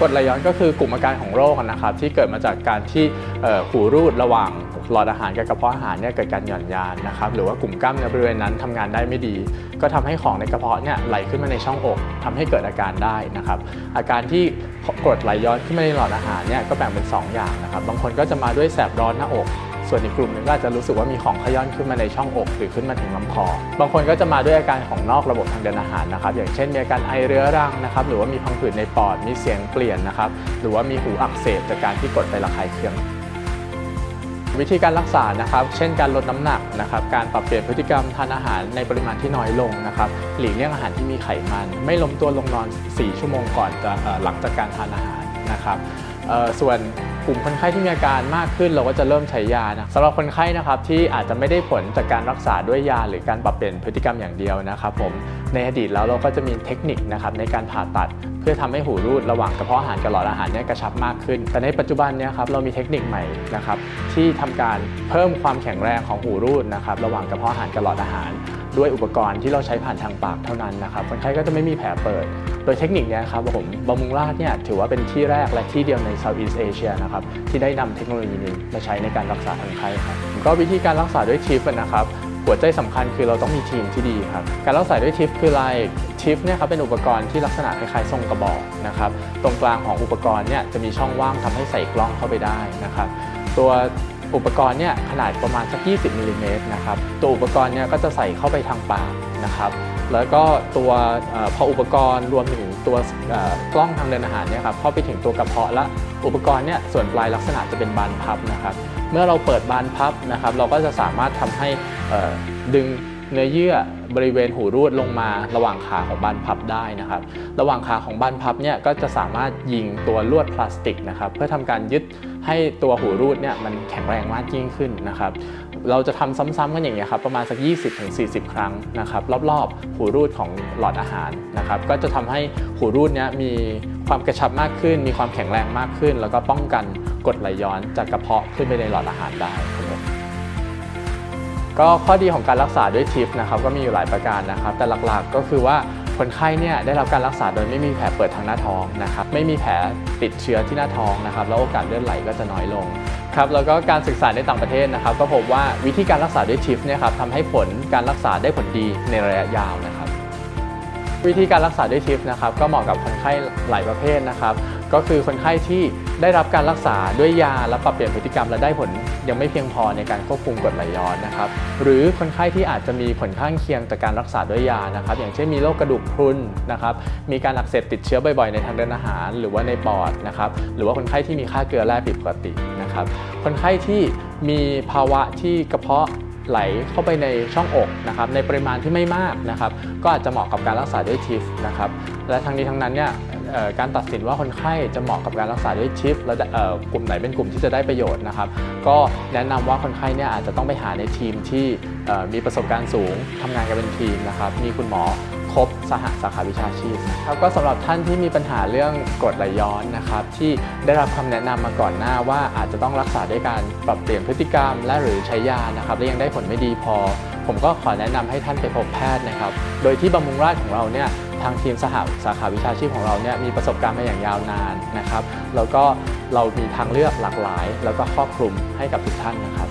กรดไหลย้อนก็คือกลุ่มอาการของโรคนะครับที่เกิดมาจากการที่หูรูดระหว่างหลอดอาหารกับกระเพาะอาหารเนี่ยเกิดการหย่อนยานนะครับหรือว่ากลุ่มกล้ามเนื้อบริเวณนั้นทำงานได้ไม่ดี ก็ทำให้ของในกระเพาะเนี่ยไหลขึ้นมาในช่องอกทำให้เกิดอาการได้นะครับอาการที่กรดไหลย้อนขึ้นมาในหลอดอาหารเนี่ยก็แบ่งเป็น 2 อย่างนะครับบางคนก็จะมาด้วยแสบร้อนหน้าอก ส่วนอีกกลุ่มหนึงก็อาจจะรู้สึกว่ามีของขย้อนขึ้นมาในช่องอกหรือขึ้นมาถึงลำคอ บางคนก็จะมาด้วยอาการของนอกระบบทางเดินอาหารนะครับ อย่างเช่นมีอาการไอเรื้อรังนะครับ หรือว่ามีพังผืดในปอด มีเสียงเปลี่ยนนะครับ หรือว่ามีหูอักเสบจากการที่กดไประคายเคืองวิธีการรักษานะครับ เช่นการลดน้ำหนักนะครับ การปรับเปลี่ยนพฤติกรรมทานอาหารในปริมาณที่น้อยลงนะครับ หลีกเลี่ยงอาหารที่มีไขมัน ไม่ล้มตัวลงนอน 4 ชั่วโมงก่อนจะหลังจากการทานอาหารนะครับ ส่วนกลุ่มคนไข้ที่มีอาการมากขึ้นเราก็จะเริ่มใช้ยานะสำหรับคนไข้นะครับที่อาจจะไม่ได้ผลจากการรักษาด้วยยา หรือการปรับเปลี่ยนพฤติกรรมอย่างเดียวนะครับผมในอดีตแล้วเราก็จะมีเทคนิคนะครับในการผ่าตัด เพื่อทำให้หูรูดระหว่างกระเพาะอาหารกับหลอดอาหารเนี่ยกระชับมากขึ้น แต่ในปัจจุบันเนี่ยครับเรามีเทคนิคใหม่นะครับที่ทำการเพิ่มความแข็งแรงของหูรูดนะครับระหว่างกระเพาะอาหารกับหลอดอาหาร ด้วยอุปกรณ์ที่เราใช้ผ่านทางปากเท่านั้นนะครับคนไข้ก็จะไม่มีแผลเปิด โดยเทคนิคนี้ครับผมบำรุงราษฎร์เนี่ยถือว่าเป็นที่แรกและที่เดียวใน Southeast Asia นะครับที่ได้นำเทคโนโลยีนี้มาใช้ในการรักษาคนไข้ครับก็วิธีการรักษาด้วยทิฟนะครับ หัวใจสำคัญคือเราต้องมีทีมที่ดีครับ การเรักษาด้วยทิฟคืออะไรทิฟเนี่ยครับเป็นอุปกรณ์ที่ลักษณะคล้ายๆทรงกระบอกนะครับ ตรงกลางของอุปกรณ์เนี่ยจะมีช่องว่างทำให้ใส่กล้องเข้าไปได้นะครับ ตัวอุปกรณ์เนี่ยขนาดประมาณสัก 20มิลลิเมตรนะครับ ตัวอุปกรณ์เนี่ยก็จะใส่เข้าไปทางปากนะครับ แล้วก็ตัวอพออุปกรณ์รวมถึงตัวกล้องทางเดินอาหารเนี่ยครับเข้าไปถึงตัวกระเพาะและอุปกรณ์เนี่ยส่วนปลายลักษณะจะเป็นบานพับนะครับ เมื่อเราเปิดบานพับนะครับ เราก็จะสามารถทำให้ดึงเนื้อเยื่อบริเวณหูรูดลงมาระหว่างขาของบานพับได้นะครับ ระหว่างขาของบานพับเนี่ยก็จะสามารถยิงตัวลวดพลาสติกนะครับเพื่อทำการยึดให้ตัวหูรูดเนี่ยมันแข็งแรงมากยิ่งขึ้นนะครับ เราจะทำซ้ำๆกันอย่างเงี้ยครับประมาณสัก 20-40 ครั้งนะครับรอบๆ หูรูดของหลอดอาหารนะครับก็จะทำให้หูรูดเนี้ยมีความกระชับมากขึ้น มีความแข็งแรงมากขึ้น แล้วก็ป้องกัน กรดไหลย้อนจากกระเพาะขึ้นไปในหลอดอาหารได้ครับผมก็ข้อดีของการรักษาด้วยทิปนะครับก็มีอยู่หลายประการนะครับ แต่หลักๆก็คือว่าคนไข้เนี่ยได้รับการรักษาโดยไม่มีแผลเปิดทางหน้าท้องนะครับไม่มีแผลติดเชื้อที่หน้าท้องนะครับแล้วโอกาสเลือดไหลก็จะน้อยลงครับแล้วก็การศึกษาในต่างประเทศนะครับ ก็พบว่าวิธีการรักษาด้วยทิปเนี่ยครับทำให้ผลการรักษาได้ผลดีในระยะยาวนะครับ วิธีการรักษาด้วยทิปนะครับก็เหมาะกับคนไข้หลายประเภทนะครับ ก็คือคนไข้ที่ได้รับการรักษาด้วยยาและปรับเปลี่ยนพฤติกรรมและได้ผลยังไม่เพียงพอในการควบคุมกรดไหลย้อนนะครับหรือคนไข้ที่อาจจะมีผลข้างเคียงจากการรักษาด้วยยานะครับอย่างเช่นมีโรคกระดูกพรุนนะครับมีการอักเสบติดเชื้อบ่อยๆ ในทางเดินอาหาร หรือว่าในปอดนะครับหรือว่าคนไข้ที่มีค่าเกลือแร่ผิดปกตินะครับคนไข้ที่มีภาวะที่กระเพาะไหลเข้าไปในช่องอกนะครับในปริมาณที่ไม่มากนะครับก็อาจจะเหมาะกับการรักษาด้วยทิฟนะครับและทั้งนี้ทั้งนั้นเนี่ย การตัดสินว่าคนไข้จะเหมาะกับการรักษาด้วยทิฟและเอ่อกลุ่มไหนเป็นกลุ่มที่จะได้ประโยชน์นะครับ ก็แนะนำว่าคนไข้เนี่ยอาจจะต้องไปหาในทีมที่มีประสบการณ์สูงทำงานกันเป็นทีมนะครับ มีคุณหมอครบสหสาขาวิชาชีพครับก็สำหรับท่านที่มีปัญหาเรื่องกรดไหลย้อนนะครับ ที่ได้รับคำแนะนำมาก่อนหน้าว่าอาจจะต้องรักษาด้วยการปรับเปลี่ยนพฤติกรรม และหรือใช้ยานะครับและยังได้ผลไม่ดีพอ ผมก็ขอแนะนำให้ท่านไปพบแพทย์นะครับ โดยที่บำรุงราษฎร์ของเราเนี่ย ทางทีมสหสาขาวิชาชีพของเราเนี่ยมีประสบการณ์มาอย่างยาวนานนะครับ แล้วก็เรามีทางเลือกหลากหลาย แล้วก็ครอบคลุมให้กับทุกท่านนะครับ